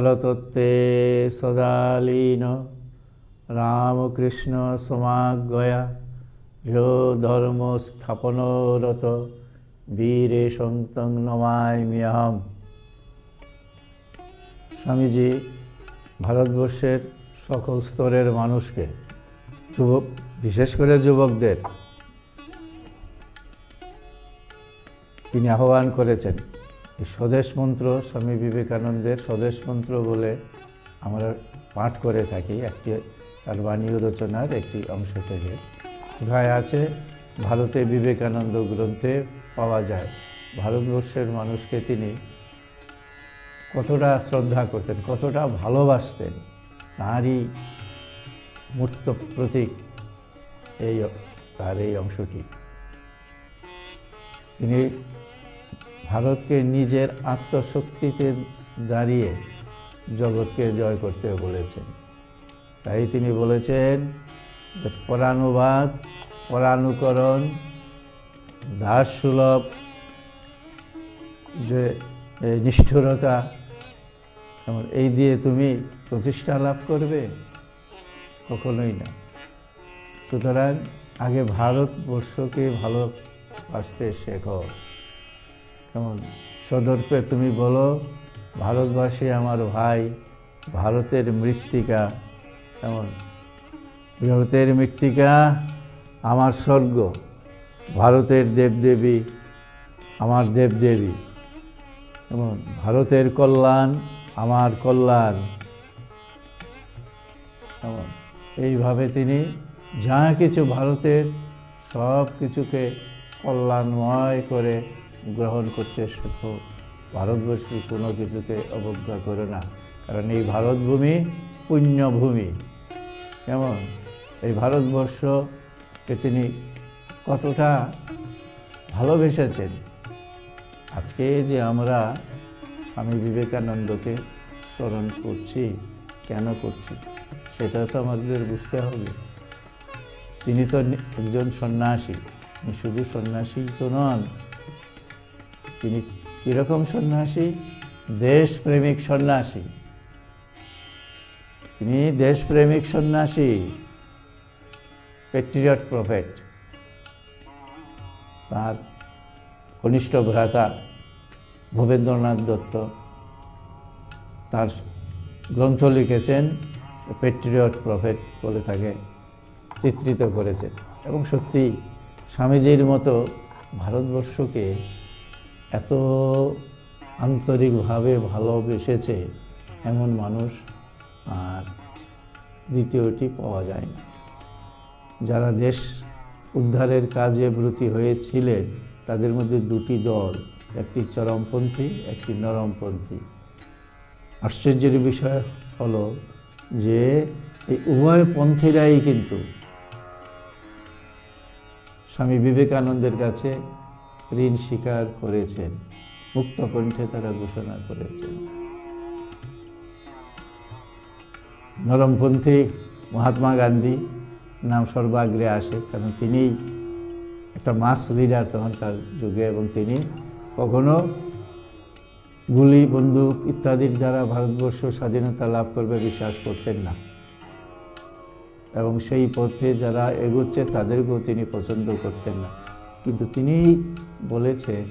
ফলতত্ত্বে সদালীন। রামকৃষ্ণ সমাগয়া যো ধর্ম স্থাপনরত, বীরে সন্তং নমায়মিয়াহম স্বামীজি ভারতবর্ষের সকল স্তরের মানুষকে, যুবক, বিশেষ করে যুবকদের, তিনি আহ্বান করেছেন। স্বদেশ মন্ত্র স্বামী বিবেকানন্দের স্বদেশ মন্ত্র বলে আমরা পাঠ করে থাকি একটি তার বাণী রচনার একটি অংশ থেকে। কোথায় আছে? ভারতে বিবেকানন্দ গ্রন্থে পাওয়া যায়। ভারতবর্ষের মানুষকে তিনি কতটা শ্রদ্ধা করতেন, কতটা ভালোবাসতেন, তাঁরই মূর্ত প্রতীক এই, তার এই অংশটি। তিনি ভারতকে নিজের আত্মশক্তিতে দাঁড়িয়ে জগৎকে জয় করতে বলেছেন। তাই তিনি বলেছেন যে পরানুবাদ, পরানুকরণ দাস সুলভ যে নিষ্ঠুরতা যেমন এই দিয়ে তুমি প্রতিষ্ঠা লাভ করবে? কখনোই না। সুতরাং আগে ভারতবর্ষকে ভালোবাসতে শেখো। কেমন? সদর্পে তুমি বলো, ভারতবাসী আমার ভাই, ভারতের মৃত্তিকা, কেমন? ভারতের মৃত্তিকা আমার স্বর্গ, ভারতের দেবদেবী আমার দেবদেবী এবং ভারতের কল্যাণ আমার কল্যাণ এবং এইভাবে তিনি যা কিছু ভারতের সব কিছুকে কল্যাণময় করে গ্রহণ করতে শেখো ভারতবর্ষী কোনো কিছুকে অবজ্ঞা করো না, কারণ এই ভারতভূমি পুণ্যভূমি। কেমন এই ভারতবর্ষকে তিনি কতটা ভালোবেসেছেন। আজকে যে আমরা স্বামী বিবেকানন্দকে স্মরণ করছি, কেন করছি, সেটা তো আমাদের বুঝতে হবে। তিনি তো একজন সন্ন্যাসী শুধু সন্ন্যাসী তো নন তিনি কীরকম সন্ন্যাসী? দেশপ্রেমিক সন্ন্যাসী। তিনি দেশপ্রেমিক সন্ন্যাসী। পেট্রিয়ট প্রফেট তার কনিষ্ঠ ভ্রাতা ভবেন্দ্রনাথ দত্ত। তার গ্রন্থ লিখেছেন পেট্রিয়ট প্রফেট বলে তাকে চিত্রিত করেছেন। এবং সত্যি স্বামীজির মতো ভারতবর্ষকে এত আন্তরিকভাবে ভালোবেসেছে এমন মানুষ আর দ্বিতীয়টি পাওয়া যায় না। যারা দেশ উদ্ধারের কাজে ব্রতী হয়েছিলেন, তাদের মধ্যে দুটি দল, একটি চরমপন্থী, একটি নরমপন্থী। আশ্চর্যের বিষয় হলো যে এই উভয় পন্থীরাই কিন্তু স্বামী বিবেকানন্দের কাছে ঋণ স্বীকার করেছেন। মুক্ত কণ্ঠে তারা ঘোষণা করেছেন। নরমপন্থী মহাত্মা গান্ধী নাম সর্বাগ্রে আসে, কারণ তিনি একটা মাস লিডার তখনকার যুগে এবং তিনি কখনো গুলি, বন্দুক ইত্যাদির দ্বারা ভারতবর্ষ স্বাধীনতা লাভ করবে বিশ্বাস করতেন না। এবং সেই পথে যারা এগোচ্ছে তাদেরকেও তিনি পছন্দ করতেন না। কিন্তু তিনি বলেছেন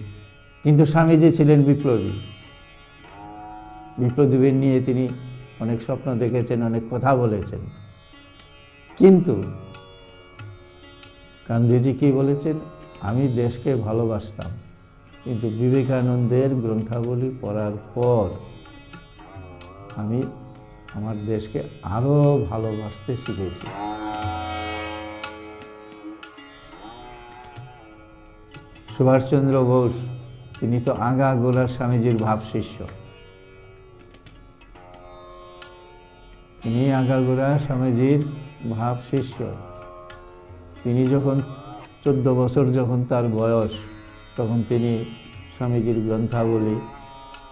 কিন্তু স্বামীজি ছিলেন বিপ্লবী। বিপ্লবীদের নিয়ে তিনি অনেক স্বপ্ন দেখেছেন, অনেক কথা বলেছেন। কিন্তু গান্ধীজি কি বলেছেন? আমি দেশকে ভালোবাসতাম, কিন্তু বিবেকানন্দের গ্রন্থাবলী পড়ার পর আমি আমার দেশকে আরও ভালোবাসতে শিখেছি। সুভাষচন্দ্র বোস, তিনি তো আগা গোড়ার স্বামীজির ভাব শিষ্য। তিনি আগাগোড়া স্বামীজির ভাব শিষ্য। তিনি যখন চোদ্দ বছর যখন তার বয়স, তখন তিনি স্বামীজির গ্রন্থাবলী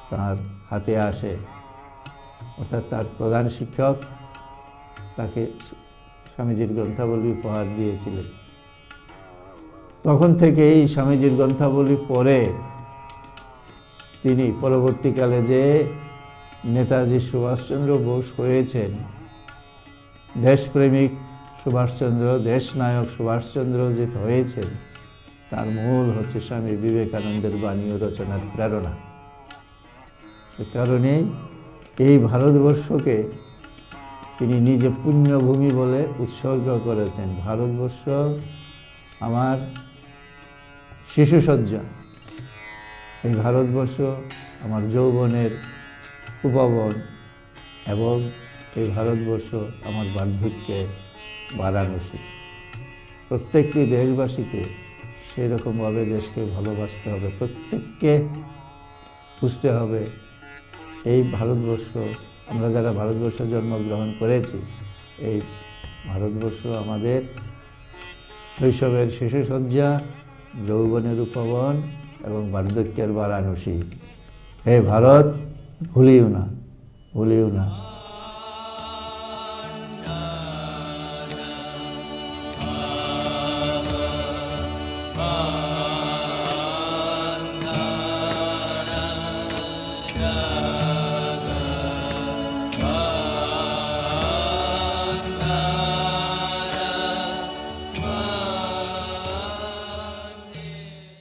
তার হাতে আসে। অর্থাৎ তার প্রধান শিক্ষক তাকে স্বামীজির গ্রন্থাবলী উপহার দিয়েছিলেন। তখন থেকে এই স্বামীজির গ্রন্থাবলী পড়ে তিনি পরবর্তীকালে যে নেতাজি সুভাষচন্দ্র বোস হয়েছেন, দেশপ্রেমিক সুভাষচন্দ্র, দেশনায়ক সুভাষচন্দ্র যে হয়েছেন, তার মূল হচ্ছে স্বামী বিবেকানন্দের বাণী রচনার প্রেরণা। এ কারণেই এই ভারতবর্ষকে তিনি নিজে পুণ্যভূমি বলে উৎসর্গ করেছেন। ভারতবর্ষ আমার শিশুসজ্জা। এই ভারতবর্ষ আমার যৌবনের উপবন এবং এই ভারতবর্ষ আমার বার্ধক্যের বারাণসী। প্রত্যেকটি দেশবাসীকে সেই রকমভাবে দেশকে ভালোবাসতে হবে, প্রত্যেককে বুঝতে হবে। এই ভারতবর্ষ, আমরা যারা ভারতবর্ষে জন্মগ্রহণ করেছি, এই ভারতবর্ষ আমাদের শৈশবের শিশুসজ্জা যৌবনের উপবন এবং বার্ধক্যের বারাণসী। হে ভারত ভুলিও না ভুলিও না।